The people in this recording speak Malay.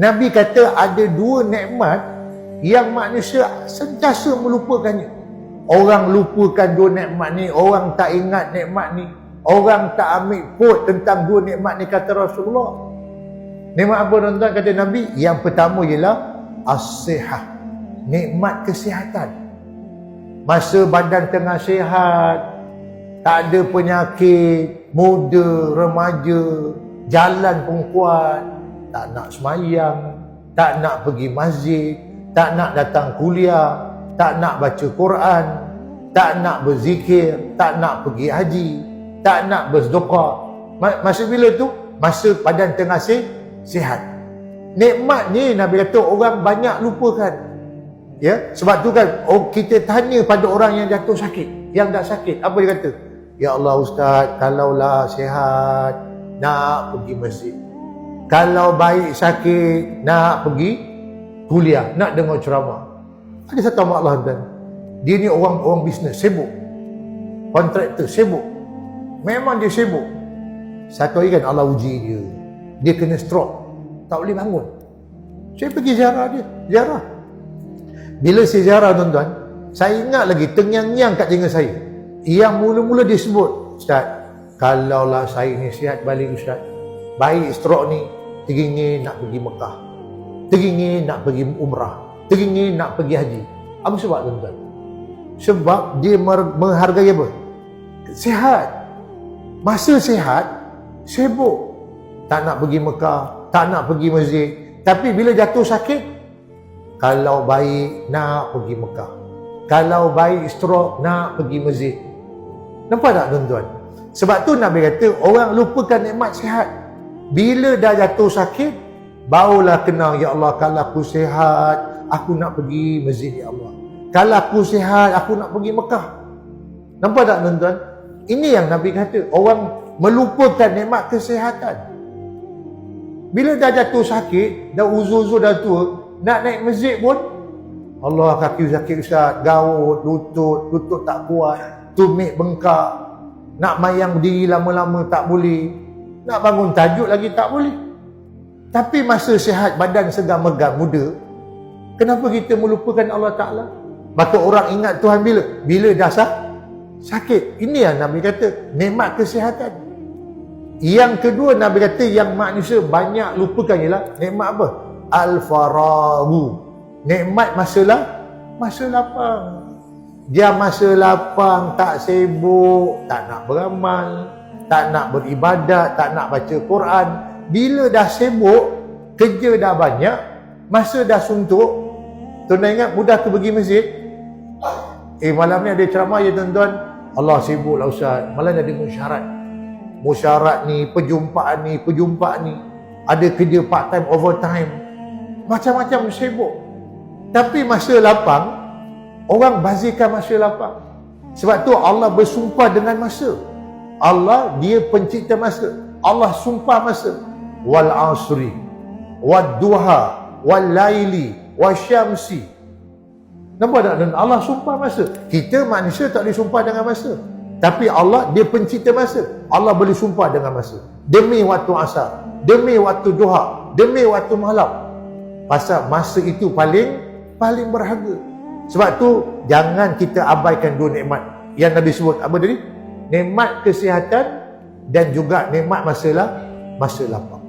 Nabi kata ada dua nikmat yang manusia sentiasa melupakannya. Orang lupakan dua nikmat ni, orang tak ingat nikmat ni, orang tak ambil quote tentang dua nikmat ni kata Rasulullah. Nikmat apa tuan-tuan kata Nabi? Yang pertama ialah as-sihah. Nikmat kesihatan. Masa badan tengah sihat, tak ada penyakit, muda, remaja, jalan pun kuat, tak nak semayang, tak nak pergi masjid, tak nak datang kuliah, tak nak baca Quran, tak nak berzikir, tak nak pergi haji, tak nak bersedekah. Masa bila tu? Masa badan tengah sihat. Nikmat ni Nabi kata orang banyak lupakan. Ya, sebab tu kan oh, kita tanya pada orang yang jatuh sakit, yang dah sakit, apa dia kata? Ya Allah Ustaz, kalaulah sihat, nak pergi masjid. Kalau baik sakit, nak pergi kuliah, nak dengar ceramah. Ada satu mak Allah dan dia ni orang orang bisnes sibuk. Kontraktor sibuk. Memang dia sibuk. Satu hari kan Allah uji dia. Dia kena stroke. Tak boleh bangun. Saya pergi ziarah dia. Ziarah. Bila saya ziarah tuan-tuan, saya ingat lagi tengyang-nyang kat telinga saya. Yang mula-mula dia sebut, Ustaz, kalaulah saya ni sihat balik Ustaz, baik stroke ni, teringin nak pergi Mekah. Teringin nak pergi umrah. Teringin nak pergi haji. Apa sebab tuan-tuan? Sebab dia menghargai apa? Sihat. Masa sihat, sibuk. Tak nak pergi Mekah, tak nak pergi masjid. Tapi bila jatuh sakit, kalau baik nak pergi Mekah. Kalau baik stroke nak pergi masjid. Nampak tak tuan-tuan? Sebab tu Nabi kata orang lupakan nikmat sihat. Bila dah jatuh sakit, barulah kenal ya Allah kalau aku sihat, aku nak pergi masjid ya Allah. Kalau aku sihat, aku nak pergi Mekah. Nampak tak tuan-tuan? Ini yang Nabi kata, orang melupakan nikmat kesihatan. Bila dah jatuh sakit, dah uzur-uzur dah tua, nak naik masjid pun Allah kaki sakit ustaz gaut lutut lutut tak kuat tumit bengkak nak mayang berdiri lama-lama tak boleh nak bangun tajuk lagi tak boleh. Tapi masa sihat badan segar megar muda kenapa kita melupakan Allah Ta'ala? Maka orang ingat Tuhan bila? Bila dah sah, sakit. Ini yang Nabi kata nikmat kesihatan. Yang kedua Nabi kata yang manusia banyak lupakan ialah nikmat apa? Al-faragu. Nikmat masa lah, masa lapang. Dia masa lapang tak sibuk, tak nak beramal, tak nak beribadat, tak nak baca Quran. Bila dah sibuk, kerja dah banyak, masa dah suntuk, tuan ingat mudah ke pergi masjid? Eh malam ni ada ceramah ya tuan-tuan. Allah sibuk lah Ustaz. Malam ada musyarat. Musyarat ni, perjumpaan ni, perjumpaan ni. Ada kerja part time, overtime macam-macam sibuk. Tapi masa lapang, orang bazirkan masa lapang. Sebab tu Allah bersumpah dengan masa. Allah dia pencipta masa. Allah sumpah masa. Wal asri, wal duha, wal laili, wal syamsi. Nampak tak? Dan Allah sumpah masa. Kita manusia tak boleh sumpah dengan masa. Tapi Allah dia pencipta masa. Allah boleh sumpah dengan masa. Demi waktu asar, demi waktu duha, demi waktu malam, Pasal masa itu paling paling berharga. Sebab tu jangan kita abaikan dua nikmat yang Nabi sebut apa tadi? Nikmat kesihatan dan juga nikmat masalah masa lapang.